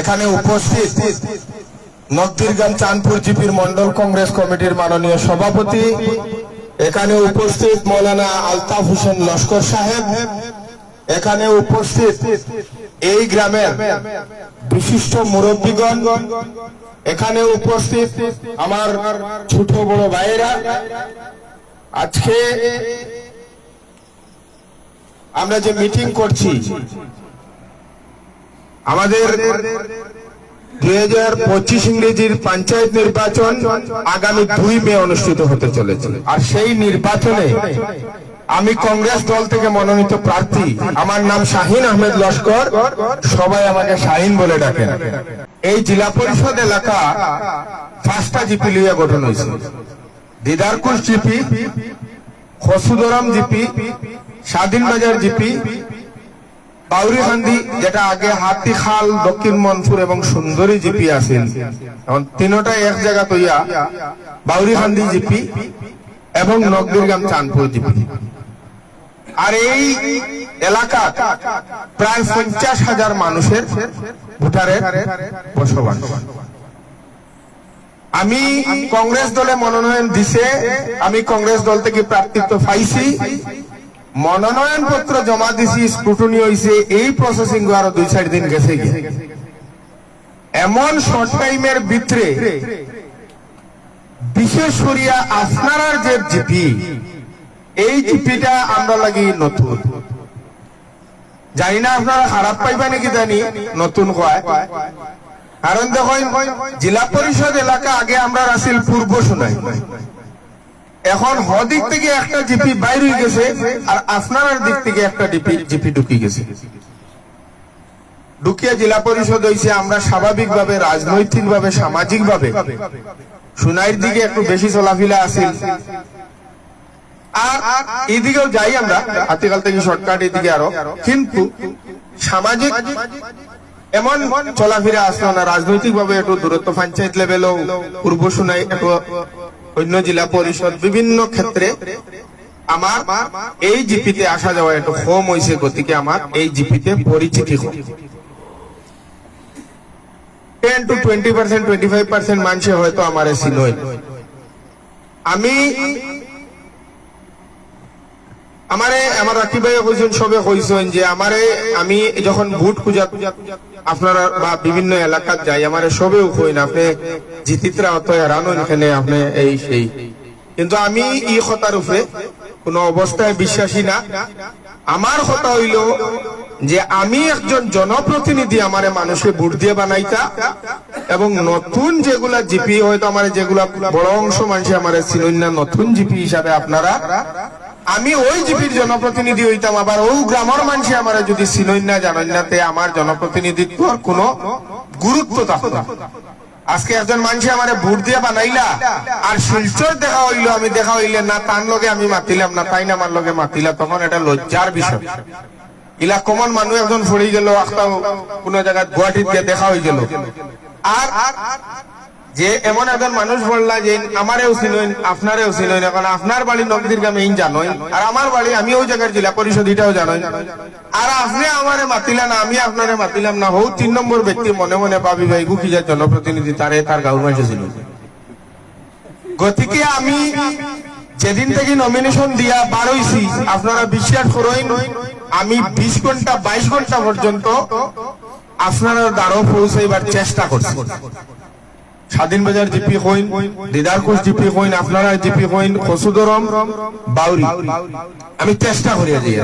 এখানে উপস্থিত নকদিরগাম চাঁদপুর জিপির মন্ডল কংগ্রেস কমিটির মাননীয় সভাপতি, এখানে উপস্থিত মৌলানা আলতাফ হোসেন লস্কর সাহেব, এখানে উপস্থিত এই গ্রামের বিশিষ্ট মুরব্বীগণ, এখানে উপস্থিত আমার ছোট বড় ভাইয়েরা। আজকে আমরা যে মিটিং করছি আমাদের দুই হাজার পঁচিশ ইংরেজির পঞ্চায়েত নির্বাচন আগামী দুই মে অনুষ্ঠিত হতে চলেছে। আর সেই নির্বাচনে আমি কংগ্রেস দল থেকে মনোনীত প্রার্থী, আমার নাম শাহিন আহমেদ লস্কর, সবাই আমাকে শাহিন বলে ডাকেন। এই জেলা পরিষদ এলাকা পাঁচটা জিপি লিয়ে গঠন হয়েছে। দিদারকুশ জিপি, খসুদরাম জিপি, স্বাধীন বাজার জিপি বাউরিহান্দি যেটা আগে হাতি, খাল, দক্ষিণ মনপুর এবং সুন্দরী জিপি আছিল। এখন তিনোটা এক জায়গা তৈয়া বাউরিহান্দি জিপি এবং নগদুর্গাম চাঁদপুর জিপি। আর এই এলাকা প্রায় পঞ্চাশ হাজার মানুষের ভোটারের বসবাস। আমি কংগ্রেস দলে মনোনয়ন দিছে, আমি কংগ্রেস দল থেকে প্রার্থিত্ব পাইছি। মনোনয়ন পত্র জমা দিছি স্ক্রুটনি হয়েছে এই প্রসেসিং আরও দুই, চার দিন গেছে এমন শর্ট টাইমের ভিতরে বিশেষ করিয়া আপনার যে জিপি, এই জিপিটা আমরা লাগি নতুন। জানি না আপনারা খারাপ পাইবা নাকি জানি, নতুন কয়। কারণ দেখুন, জেলা পরিষদ এলাকা আগে আমরা আসিল পূর্ব শোনাই এখন হদিক থেকে একটা জিপি বাইর গেছে, আর আপনার দিক থেকে একটা ডিপি জিপি ঢুকি গেছে। ঢুকিয়ে জেলা পরিষদ হয়েছে আমরা স্বাভাবিক ভাবে রাজনৈতিক ভাবে সামাজিক ভাবে সুনাইয়ের দিকে একটু বেশি চলাফিলা আছিল। আর এদিকেও যাই আমরা হাতিকাল থেকে শর্টকাট এদিকে আরও। কিন্তু সামাজিক এমন চলাফেরা আসলো না রাজনৈতিক ভাবে একটু দূরত্ব, পঞ্চায়েত লেভেলও পূর্ব শুনাই একটু অন্য জেলা পরিষদ বিভিন্ন ক্ষেত্রে আমার এই জিপিতে আসা যাওয়া একটু কম হয়েছে গতিকে আমার এই জিপিতে পরিচিতি হোক ten to twenty percent twenty five percent মানুষে হয়তো আমার সিনই আমি আমারে, আমার রাকিব ভাই কইছেন, সবে কইছেন যে আমারে আমি যখন ভোট খুঁজা আপনারা বা বিভিন্ন এলাকাত যাই, আমারে সবেও কইন আপনি জিতিত্রা অত হেরানো এখানে আপনি এই সেই। কিন্তু আমি ই কথার উপরে কোন অবস্থায় বিশ্বাসী না। আমার কথা হইল যে আমি একজন জনপ্রতিনিধি আমারে মানুষকে ভোট দিয়ে বানাইতা এবং নতুন যেগুলা জিপি, হয়তো আমার যেগুলা বড় অংশ মানুষ আমার চিনুন না, নতুন জিপি হিসাবে আপনারা আমি ওই জিপির জনপ্রতিনিধি হইতাম, আবার ওই গ্রামের মানুষ আমার যদি চিনই না জানেন না তে আমার জনপ্রতিনিধিত্ব আর কোনো গুরুত্ব থাকতো। আজকে একজন মানুষ আমার ভোট দিয়ে বানাইলা, আর শিলচর দেখা হইল, আমি দেখা হইলে না তার লগে আমি মাতিলাম, না তাই না আমার লগে মাতিলা, তখন এটা লজ্জার বিষয় ইলা কমন মানুষ একজন ফুড়ি গেল একটা কোন জায়গায় গিয়ে দেখা হয়ে গেল আর যে এমন একজন মানুষ বললা যে, আমারেও চিনইন আপনারেও চিনইন এখন আপনার বাড়ি নগদির গ্রামে ইন জানোই, আর আমার বাড়ি আমি ওই জায়গার জেলা পরিষদ এটাও জানোই। আর আপনি আমারে মাতিলা না আমি আপনারে মাতিলাম না হৌ তিন নম্বর ব্যক্তি মনে মনে পাবি ভাই, গুকি যার জনপ্রতিনিধি, তারে তার গাঁর মাসে ছিল। গতিকে আমি যেদিন থেকে নমিনেশন দিয়া বার হইছি, আপনারা বিশ্বাস করেন, আমি বিশ ঘণ্টা, বাইশ ঘণ্টা পর্যন্ত আপনারা দ্বারও পৌঁছাইবার চেষ্টা করছি। স্বাধীন বাজার জিপি কইন দিদারকুশ জিপি কইন আপনারা জিপি কইন খসুদরম, বাউরি। আমি চেষ্টা করিয়া যাই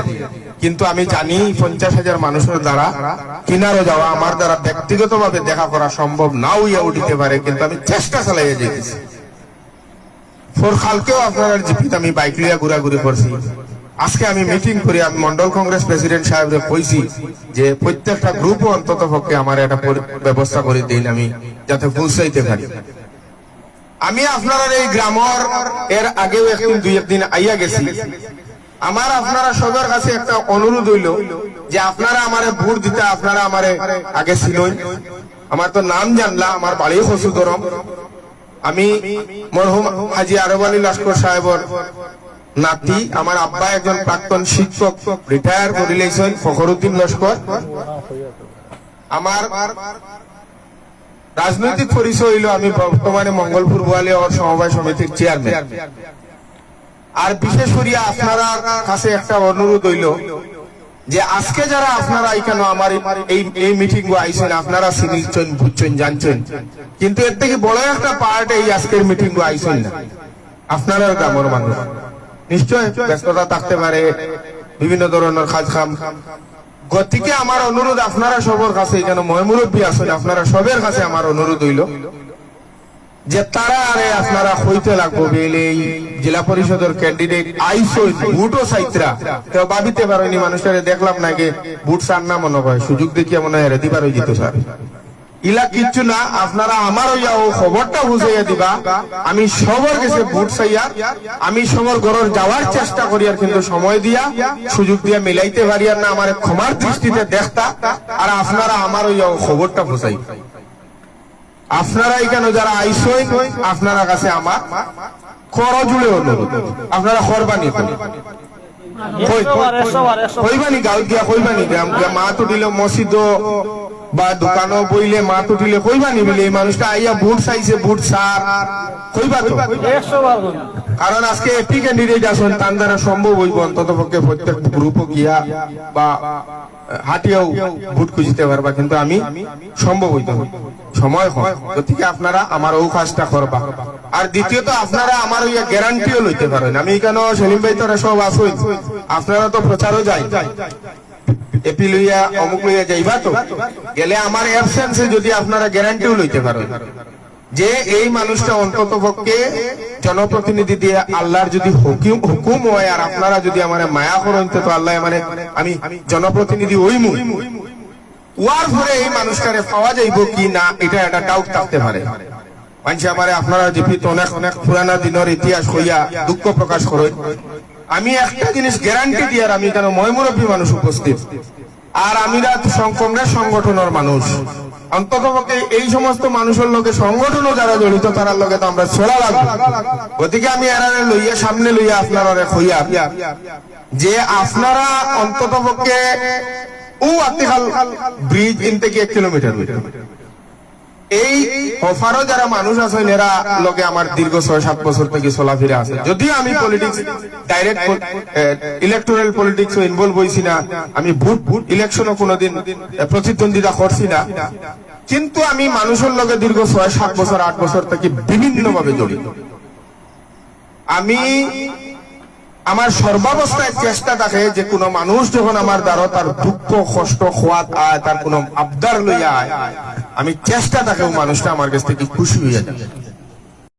কিন্তু আমি জানি পঞ্চাশ হাজার মানুষের দ্বারা কিনারও যাওয়া আমার দ্বারা ব্যক্তিগতভাবে দেখা করা সম্ভব নাও ইয়া উঠিতে পারে, কিন্তু আমি চেষ্টা চালাইয়া যেতেছি ফোর খালকেও আপনার জিপিতে আমি বাইক লিয়া ঘুরাঘুরি করছি। আজকে আমি মিটিং করি আমি মন্ডল কংগ্রেস প্রেসিডেন্ট সাহেবরে কইছি যে প্রত্যেকটা গ্রুপ অন্তত পক্ষে আমার একটা ব্যবস্থা করে দিন আমি যাতে পৌঁছাইতে পারি। আমি আপনার এই গ্রামর এর আগেও একদিন, দুই একদিন আইয়া গেছি। আমার আপনারা সবার কাছে একটা অনুরোধ হইল যে আপনারা আমারে ভোট দিতে আপনারা আমারে আগে ছিলই আমার তো নাম জানলা, আমার বাড়ি হসুদরম আমি মরহুম হাজি আরব আলী লস্কর সাহেবর নাতি, আমার আব্বা একজন প্রাক্তন শিক্ষক রিটায়ার করে লেছেন ফখরুদ্দিন লস্কর। আমার রাজনৈতিক পরিচয় হইল আমি বর্তমানে মঙ্গলপুর গোয়ালিয়া ওর সমবায় সমিতির চেয়ারম্যান আর বিশেষ করিয়া আপনারা কাছে একটা অনুরোধ হইল যে আজকে যারা আপনারা এখানে আমার এই এই মিটিং আইছেন, আপনারা চিনিছেন বুঝছেন জানছেন কিন্তু এর থেকে বড় একটা পার্ট এই আজকের মিটিং আইছেন না। আপনারা গ্রামের মানুষ। নিশ্চয় ব্যস্ততা থাকতে পারে, বিভিন্ন ধরনের কাজ খাম গতিকে আমার অনুরোধ আপনারা সবার কাছে, এখানে আছেন, আপনারা সবের কাছে আমার অনুরোধ হইল যে তারা আরে আপনারা হইতে লাগবো জেলা পরিষদের ক্যান্ডিডেট আইসো বুটও সাইত্রা তো ভাবিতে পারেনি মানুষের দেখলাম নাকি বুট সার না মনে হয়। সুযোগ দেখিয়া মনে হয় দিবার হয়ে যেত স্যার ইলা কিচ্ছু না আপনারা আমার ও খবরটা বুঝাইয়া দিবা। আমি সবার কাছে বুট চাইয়া আমি সবার ঘরের যাওয়ার চেষ্টা করি আর কিন্তু সময় দিয়া সুযোগ দিয়া মিলাইতে পারি আর না আমার ক্ষমার দৃষ্টিতে দেখতা আর আপনারা আমার ওই খবরটা বুঝাই। আপনারা এখানে যারা আইসই আপনারা কাছে আমার কর জুড়ে অনুরোধ। আপনারা করবানি তো। কইবানি গাঁৱত গিয়া কইবানি মা তুটিলে মসজিদ বা দোকানও বইলে মা তুটিলে কইবানি বলে এই মানুষটা আইয়া ভোট চাইছে ভোট সার। কইবা তো? কারণ আজকে এপি ক্যান্ডিডেট আছেন তার দ্বারা সম্ভব হইব অন্তত পক্ষে প্রত্যেক গ্রুপ গিয়া বা হাটিয়াও ভোট খুঁজিতে পারবা কিন্তু আমি সম্ভব হইত না। সময় হয়। গতিকে আপনারা আমার ও কাজটা করবা। আর দ্বিতীয়ত আপনারা আমার ওই গ্যারান্টিও লইতে পারেন। আমি এখানে সেলিম ভাই তোরা সব আসুন আপনারা তো প্রচারও যাই এপি লইয়া অমুক লইয়া যাইবা তো? গেলে আমার অ্যাবসেন্সে যদি আপনারা গ্যারান্টিও লইতে পারেন। যে এই মানুষটা অন্তত পক্ষে জনপ্রতিনিধি দিয়ে আল্লাহর যদি হুকুম হয় আর আপনারা যদি আমার মায়া করেন তো আল্লাহ মানে আমি জনপ্রতিনিধি ওয়ার এই মানুষটারে পাওয়া যাইব কি না, এটা একটা ডাউট থাকতে পারে। মানুষ আপনারা যেহেতু অনেক অনেক পুরানা দিনের ইতিহাস হইয়া দুঃখ প্রকাশ করে আমি একটা জিনিস গ্যারান্টি দিয়ে আমি কেন ময়মুরব্বী মানুষ উপস্থিত? আর আমিরা কংগ্রেস সংগঠনের মানুষ। অন্তত এই সমস্ত মানুষের লোকে সংগঠনও যারা জড়িত তার লগে তো আমরা ছোড়া লাগবে। গতিকে আমি এরারে লইয়া, সামনে লইয়া আপনারা হইয়া যে আপনারা অন্তত পক্ষে ও আত্মিকাল ব্রিজ ইন থেকে এক কিলোমিটার এই অফারও যারা মানুষ আছেন, এরা লগে আমার দীর্ঘ ছয় সাত বছর থেকে চলাফেরা আছে। যদিও আমি politics direct electoral politics involve হয়েছি না, আমি ভোট ভোট ইলেকশনও কোনোদিন প্রতিদ্বন্দ্বিতা করছি না। কিন্তু আমি মানুষের লগে দীর্ঘ ছয় সাত বছর, আট বছর থেকে বিভিন্ন ভাবে জড়িত। আমি আমার সর্বাবস্থায় চেষ্টা থাকে যে কোনো মানুষ যখন আমার দ্বারা তার দুঃখ, কষ্ট, খোয়াত আয়, তার কোনো আবদার লইয়া আয় আমি চেষ্টা থাকে মানুষটা আমার কাছ থেকে খুশি হয়ে যায়